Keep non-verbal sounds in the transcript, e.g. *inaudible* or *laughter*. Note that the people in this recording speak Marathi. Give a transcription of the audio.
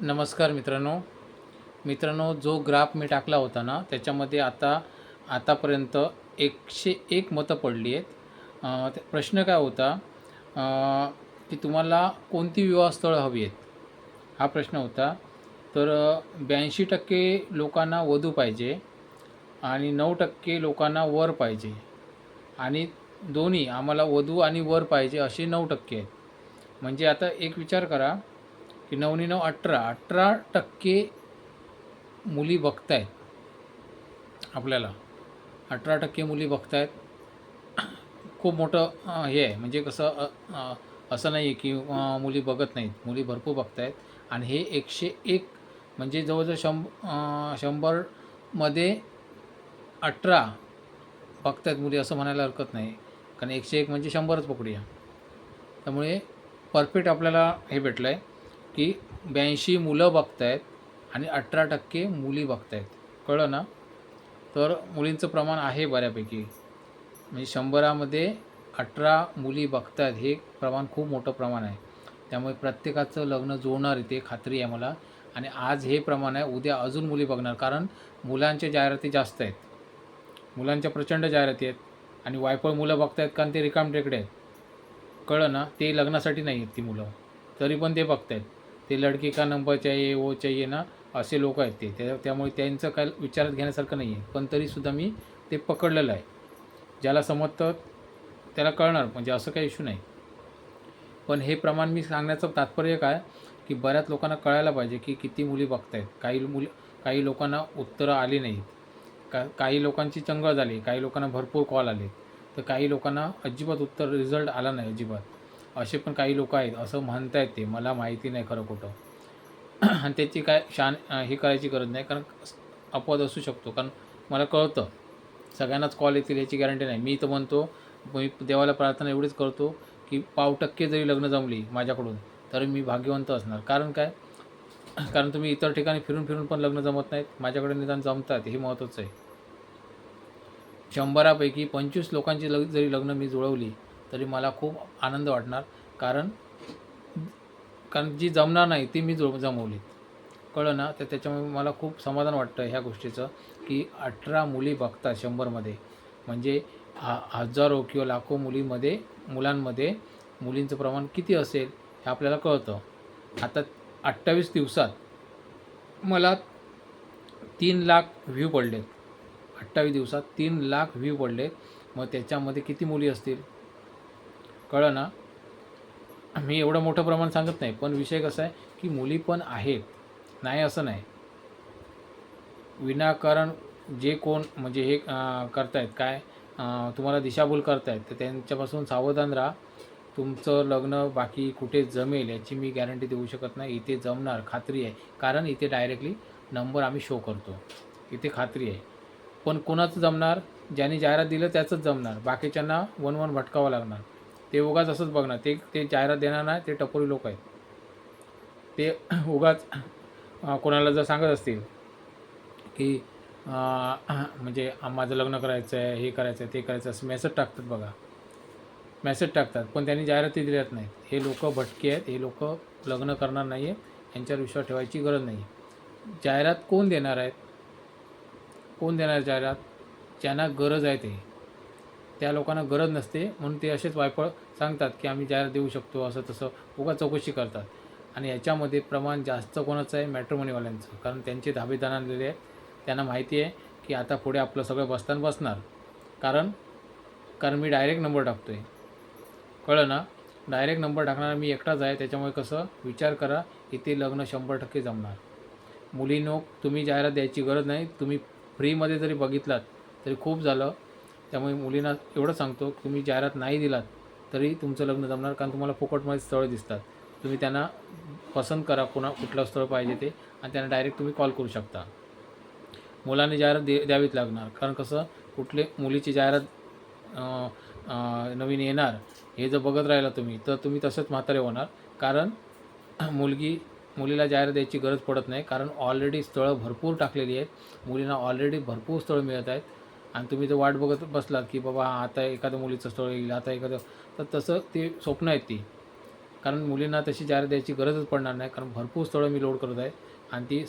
नमस्कार मित्रांनो. मित्रांनो जो ग्राफ मी टाकला होता ना त्याच्यामध्ये आता आतापर्यंत एकशे एक मतं पडली आहेत. प्रश्न काय होता की तुम्हाला कोणती विवाहस्थळं हवी आहेत? हा प्रश्न होता. तर ब्याऐंशी टक्के लोकांना वधू पाहिजे आणि नऊ टक्के लोकांना वर पाहिजे. आणि दोन्ही आम्हाला वधू आणि वर पाहिजे असे नऊ टक्के आहेत. म्हणजे आता एक विचार करा की नऊनी नऊ अठरा. अठरा टक्के मुली बघतायत आपल्याला. अठरा टक्के मुली बघतायत. खूप मोठं हे आहे. म्हणजे कसं असं नाही आहे की मुली बघत नाहीत. मुली भरपूर बघतायत. आणि हे एकशे एक म्हणजे जवळजवळ शंभ शंभरमध्ये अठरा बघतायत मुली असं म्हणायला हरकत नाही. कारण एकशे एक म्हणजे शंभरच पकडूया त्यामुळे परफेक्ट आपल्याला हे भेटलं आहे की ब्याऐंशी मुलं बघतायत आणि अठरा टक्के मुली बघतायत. कळलं ना? तर मुलींचं प्रमाण आहे बऱ्यापैकी. म्हणजे शंभरामध्ये अठरा मुली बघतायत हे प्रमाण खूप मोठं प्रमाण आहे. त्यामुळे प्रत्येकाचं लग्न जुळणार इथे खात्री आहे मला आणि आज हे प्रमाण आहे उद्या अजून मुली बघणार. कारण मुलांच्या जाहिराती जास्त आहेत. मुलांच्या प्रचंड जाहिराती आहेत. आणि वायफळ मुलं बघतायत कारण ते रिकाम टेकडे आहेत. कळलं ना? ते लग्नासाठी नाही आहेत ती मुलं. तरी पण ते बघतायत. ते लडकी का नंबर चाहिए वो चाहिए ना असे लोक आहेत ते. त्या त्यामुळे त्यांचं काय विचारात घेण्यासारखं नाही आहे. पण तरीसुद्धा मी ते पकडलेलं आहे. ज्याला समजतं त्याला कळणार म्हणजे असं काही इश्यू नाही. पण हे प्रमाण मी सांगण्याचं तात्पर्य काय? की बऱ्याच लोकांना कळायला पाहिजे की किती मुली बघतायत. काही मुली काही लोकांना उत्तरं आली नाहीत. का काही लोकांची चंगळ झाली काही लोकांना भरपूर कॉल आले. तर काही लोकांना अजिबात उत्तर रिझल्ट आला नाही अजिबात. असे पण काही लोक आहेत असं म्हणतायत ते. मला माहिती नाही खरं खोटं. *clears throat* आणि त्याची काय शान हे करायची गरज नाही. कारण अपवाद असू शकतो. कारण मला कळतं. सगळ्यांनाच कॉल येतील याची गॅरंटी नाही. मी तर म्हणतो मी देवाला प्रार्थना एवढीच करतो की पाव टक्के जरी लग्न जमली माझ्याकडून तर मी भाग्यवंत असणार. कारण काय? *clears throat* कारण तुम्ही इतर ठिकाणी फिरून फिरून पण लग्न जमत नाहीत. माझ्याकडे निदान जमतात. हे महत्त्वाचं आहे. शंभरापैकी पंचवीस लोकांची लग जरी लग्न मी जुळवली तरी मला खूप आनंद वाटणार. कारण कारण जी जमणार नाही ती मी जो जमवली. कळलं ना? तर त्याच्यामुळे मला खूप समाधान वाटतं ह्या गोष्टीचं की अठरा मुली बघतात शंभरमध्ये. म्हणजे हा हजारो किंवा लाखो मुलीमध्ये मुलांमध्ये मुलींचं प्रमाण किती असेल हे आपल्याला कळतं. आता अठ्ठावीस दिवसात मला तीन लाख व्ह्यू पडलेत. अठ्ठावीस दिवसात तीन लाख व्ह्यू पडले मग त्याच्यामध्ये किती मुली असतील? कळलं ना? मी एवढं मोठं प्रमाण सांगत नाही पण विषय कसा आहे की मुली पण आहेत. नाही असं नाही. विनाकारण जे कोण म्हणजे हे करतायत काय तुम्हाला दिशाभूल करतायत तर त्यांच्यापासून सावधान राहा. तुमचं लग्न बाकी कुठे जमेल याची मी गॅरंटी देऊ शकत नाही. इथे जमणार खात्री आहे. कारण इथे डायरेक्टली नंबर आम्ही शो करतो. इथे खात्री आहे. पण कोणाचं जमणार? ज्यांनी जाहिरात दिलं त्याचंच जमणार. बाकीच्यांना वन वन भटकावं लागणार. ते उगाच असंच बघणार ते ते जाहिरात देणार नाही ते टपोरी लोक आहेत. ते *clears throat* उगाच कोणाला जर सांगत असतील की *clears throat* म्हणजे माझं लग्न करायचं आहे हे करायचं आहे ते करायचं असं मेसेज टाकतात बघा. मेसेज टाकतात पण त्यांनी जाहिराती दिल्यात नाहीत. हे लोक भटके आहेत हे लोक लग्न करणार नाही आहे यांच्यावर विश्वास ठेवायची गरज नाही जाहिरात कोण देणार आहेत? कोण देणार जाहिरात? ज्यांना गरज आहे ते. त्या लोकांना गरज नसते म्हणून ते असेच वायफळ सांगतात की आम्ही जाहिरात देऊ शकतो असं तसं उगा चौकशी करतात. आणि याच्यामध्ये प्रमाण जास्त कोणाचं आहे? मॅट्रोमनीवाल्यांचं कारण त्यांचे धाबे आणलेले आहेत. त्यांना माहिती आहे की आता पुढे आपलं सगळं बसताना बसणार. कारण कारण मी डायरेक्ट नंबर टाकतो आहे कळलं ना? डायरेक्ट नंबर टाकणारा मी एकटाच आहे. त्याच्यामुळे कसं? विचार करा इथे लग्न शंभर टक्के जमणार. मुलीनो तुम्ही जाहिरात द्यायची गरज नाही तुम्ही फ्रीमध्ये जरी बघितलात तरी खूप झालं. त्यामुळे मुलींना एवढं सांगतो तुम्ही जाहिरात नाही दिलात तरी तुमचं लग्न जमणार कारण तुम्हाला फुकटमध्ये स्थळं दिसतात. तुम्ही त्यांना पसंत करा कोणा कुठलं स्थळ पाहिजे ते आणि त्यांना डायरेक्ट तुम्ही कॉल करू शकता. मुलांनी जाहिरात दे द्यावीच लागणार कारण कसं कुठले मुलीची जाहिरात नवीन येणार हे जर बघत राहिला तुम्ही तर तुम्ही तसंच म्हातारे होणार कारण *clears throat* मुलगी मुलीला जाहिरात द्यायची गरज पडत नाही कारण ऑलरेडी स्थळं भरपूर टाकलेली आहेत मुलींना ऑलरेडी भरपूर स्थळं मिळत आहेत आणि तुम्ही जर वाट बघत बसलात की बाबा आता एखाद्या मुलीचं स्थळ येईल आता एखादं तर तसं ते स्वप्न आहेत ती. कारण मुलींना तशी जाहिरात द्यायची गरजच पडणार नाही कारण भरपूर स्थळं मी लोड करत आहे आणि ती